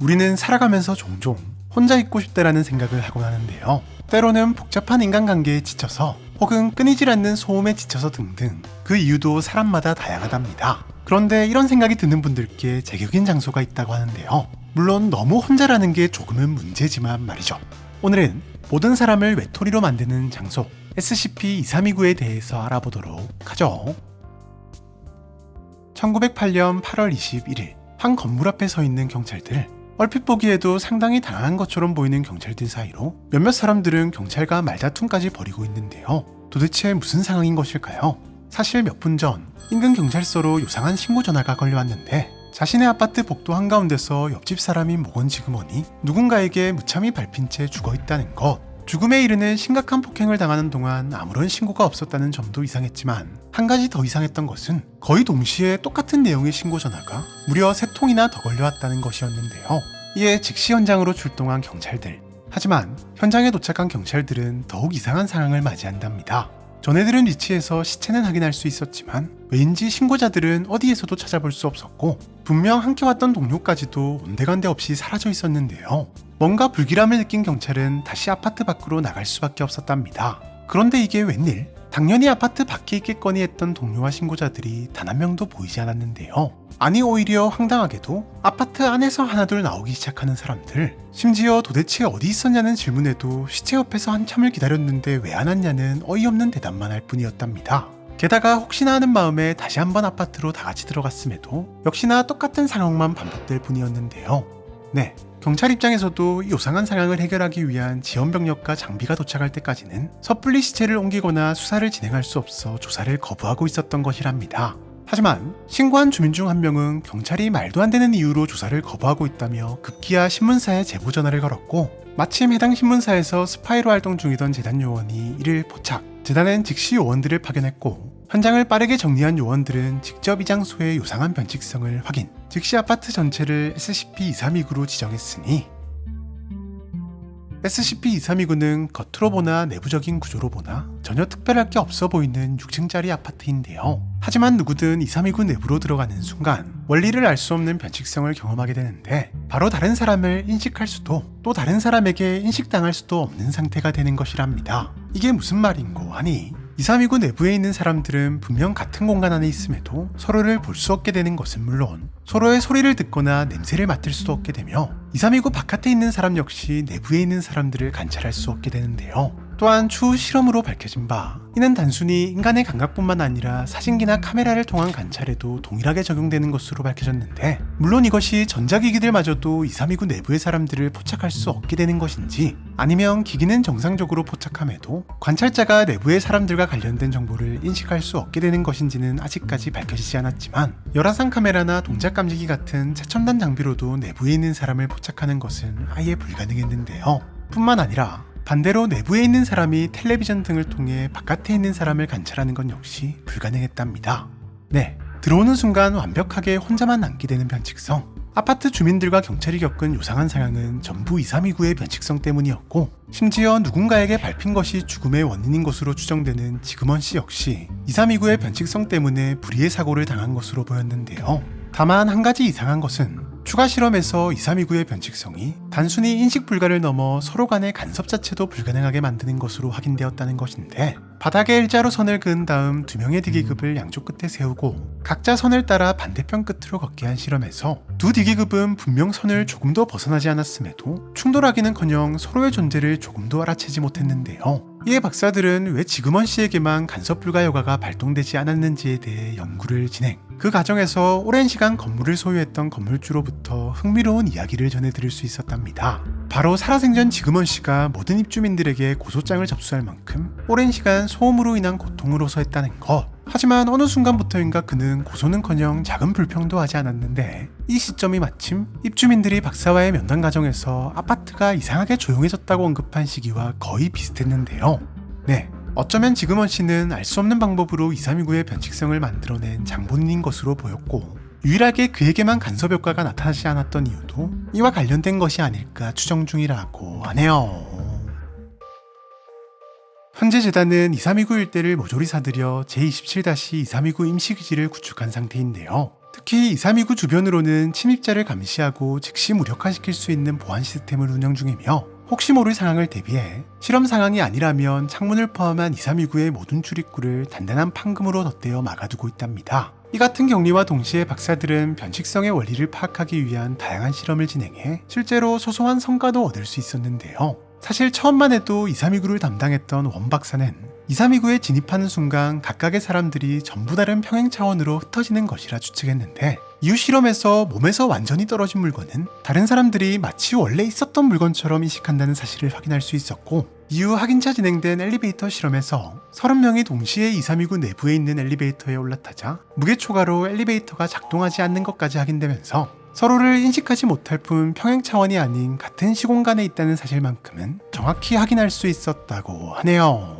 우리는 살아가면서 종종 혼자 있고 싶다라는 생각을 하곤 하는데요. 때로는 복잡한 인간관계에 지쳐서 혹은 끊이질 않는 소음에 지쳐서 등등 그 이유도 사람마다 다양하답니다. 그런데 이런 생각이 드는 분들께 제격인 장소가 있다고 하는데요. 물론 너무 혼자라는 게 조금은 문제지만 말이죠. 오늘은 모든 사람을 외톨이로 만드는 장소 SCP-2329에 대해서 알아보도록 하죠. 1908년 8월 21일 한 건물 앞에 서 있는 경찰들 얼핏 보기에도 상당히 당한 것처럼 보이는 경찰들 사이로 몇몇 사람들은 경찰과 말다툼까지 벌이고 있는데요. 도대체 무슨 상황인 것일까요? 사실 몇 분 전 인근 경찰서로 요상한 신고 전화가 걸려왔는데 자신의 아파트 복도 한가운데서 옆집 사람인 모건 지그머니 누군가에게 무참히 밟힌 채 죽어 있다는 것 죽음에 이르는 심각한 폭행을 당하는 동안 아무런 신고가 없었다는 점도 이상했지만 한 가지 더 이상했던 것은 거의 동시에 똑같은 내용의 신고 전화가 무려 세 통이나 더 걸려왔다는 것이었는데요. 이에 즉시 현장으로 출동한 경찰들. 하지만 현장에 도착한 경찰들은 더욱 이상한 상황을 맞이한답니다. 전에 들은 위치에서 시체는 확인할 수 있었지만 왠지 신고자들은 어디에서도 찾아볼 수 없었고 분명 함께 왔던 동료까지도 온데간데 없이 사라져 있었는데요. 뭔가 불길함을 느낀 경찰은 다시 아파트 밖으로 나갈 수밖에 없었답니다. 그런데 이게 웬일? 당연히 아파트 밖에 있겠거니 했던 동료와 신고자들이 단 한 명도 보이지 않았는데요. 아니 오히려 황당하게도 아파트 안에서 하나둘 나오기 시작하는 사람들 심지어 도대체 어디 있었냐는 질문에도 시체 옆에서 한참을 기다렸는데 왜 안 왔냐는 어이없는 대답만 할 뿐이었답니다. 게다가 혹시나 하는 마음에 다시 한번 아파트로 다 같이 들어갔음에도 역시나 똑같은 상황만 반복될 뿐이었는데요. 네, 경찰 입장에서도 이 요상한 상황을 해결하기 위한 지원 병력과 장비가 도착할 때까지는 섣불리 시체를 옮기거나 수사를 진행할 수 없어 조사를 거부하고 있었던 것이랍니다. 하지만 신고한 주민 중 한 명은 경찰이 말도 안 되는 이유로 조사를 거부하고 있다며 급기야 신문사에 제보 전화를 걸었고 마침 해당 신문사에서 스파이로 활동 중이던 재단 요원이 이를 포착. 재단은 즉시 요원들을 파견했고 현장을 빠르게 정리한 요원들은 직접 이 장소의 요상한 변칙성을 확인. 즉시 아파트 전체를 SCP-2329로 지정했으니 SCP-2329는 겉으로 보나 내부적인 구조로 보나 전혀 특별할 게 없어 보이는 6층짜리 아파트인데요. 하지만 누구든 2329 내부로 들어가는 순간 원리를 알 수 없는 변칙성을 경험하게 되는데 바로 다른 사람을 인식할 수도 또 다른 사람에게 인식당할 수도 없는 상태가 되는 것이랍니다. 이게 무슨 말인고 하니 2329 내부에 있는 사람들은 분명 같은 공간 안에 있음에도 서로를 볼 수 없게 되는 것은 물론 서로의 소리를 듣거나 냄새를 맡을 수도 없게 되며 2329 바깥에 있는 사람 역시 내부에 있는 사람들을 관찰할 수 없게 되는데요. 또한 추후 실험으로 밝혀진 바 이는 단순히 인간의 감각뿐만 아니라 사진기나 카메라를 통한 관찰에도 동일하게 적용되는 것으로 밝혀졌는데 물론 이것이 전자기기들마저도 2329 내부의 사람들을 포착할 수 없게 되는 것인지 아니면 기기는 정상적으로 포착함에도 관찰자가 내부의 사람들과 관련된 정보를 인식할 수 없게 되는 것인지는 아직까지 밝혀지지 않았지만 열화상 카메라나 동작 감지기 같은 최첨단 장비로도 내부에 있는 사람을 포착하는 것은 아예 불가능했는데요. 뿐만 아니라 반대로 내부에 있는 사람이 텔레비전 등을 통해 바깥에 있는 사람을 관찰하는 건 역시 불가능했답니다. 네, 들어오는 순간 완벽하게 혼자만 남게 되는 변칙성. 아파트 주민들과 경찰이 겪은 요상한 상황은 전부 2329의 변칙성 때문이었고, 심지어 누군가에게 밟힌 것이 죽음의 원인인 것으로 추정되는 지금원 씨 역시 2329의 변칙성 때문에 불의의 사고를 당한 것으로 보였는데요. 다만 한 가지 이상한 것은 추가 실험에서 2329의 변칙성이 단순히 인식 불가를 넘어 서로 간의 간섭 자체도 불가능하게 만드는 것으로 확인되었다는 것인데 바닥에 일자로 선을 그은 다음 두 명의 디기급을 양쪽 끝에 세우고 각자 선을 따라 반대편 끝으로 걷게 한 실험에서 두 디기급은 분명 선을 조금도 벗어나지 않았음에도 충돌하기는커녕 서로의 존재를 조금도 알아채지 못했는데요. 이에 박사들은 왜 지금원 씨에게만 간섭 불가 여가가 발동되지 않았는지에 대해 연구를 진행. 그 과정에서 오랜 시간 건물을 소유했던 건물주로부터 흥미로운 이야기를 전해드릴 수 있었답니다. 바로 살아생전 지금원 씨가 모든 입주민들에게 고소장을 접수할 만큼 오랜 시간 소음으로 인한 고통으로 서 했다는 것. 하지만 어느 순간부터인가 그는 고소는커녕 작은 불평도 하지 않았는데 이 시점이 마침 입주민들이 박사와의 면담 과정에서 아파트가 이상하게 조용해졌다고 언급한 시기와 거의 비슷했는데요. 네, 어쩌면 지금원 씨는 알 수 없는 방법으로 2329의 변칙성을 만들어낸 장본인인 것으로 보였고 유일하게 그에게만 간섭 효과가 나타나지 않았던 이유도 이와 관련된 것이 아닐까 추정 중이라고 하네요. 현재 재단은 2329 일대를 모조리 사들여 제27-2329 임시기지를 구축한 상태인데요. 특히 2329 주변으로는 침입자를 감시하고 즉시 무력화시킬 수 있는 보안 시스템을 운영 중이며 혹시 모를 상황을 대비해 실험 상황이 아니라면 창문을 포함한 2329의 모든 출입구를 단단한 판금으로 덧대어 막아두고 있답니다. 이 같은 격리와 동시에 박사들은 변칙성의 원리를 파악하기 위한 다양한 실험을 진행해 실제로 소소한 성과도 얻을 수 있었는데요. 사실 처음만 해도 2329를 담당했던 원 박사는 2329에 진입하는 순간 각각의 사람들이 전부 다른 평행 차원으로 흩어지는 것이라 추측했는데 이후 실험에서 몸에서 완전히 떨어진 물건은 다른 사람들이 마치 원래 있었던 물건처럼 인식한다는 사실을 확인할 수 있었고 이후 확인차 진행된 엘리베이터 실험에서 30명이 동시에 2329 내부에 있는 엘리베이터에 올라타자 무게 초과로 엘리베이터가 작동하지 않는 것까지 확인되면서 서로를 인식하지 못할 뿐 평행 차원이 아닌 같은 시공간에 있다는 사실만큼은 정확히 확인할 수 있었다고 하네요.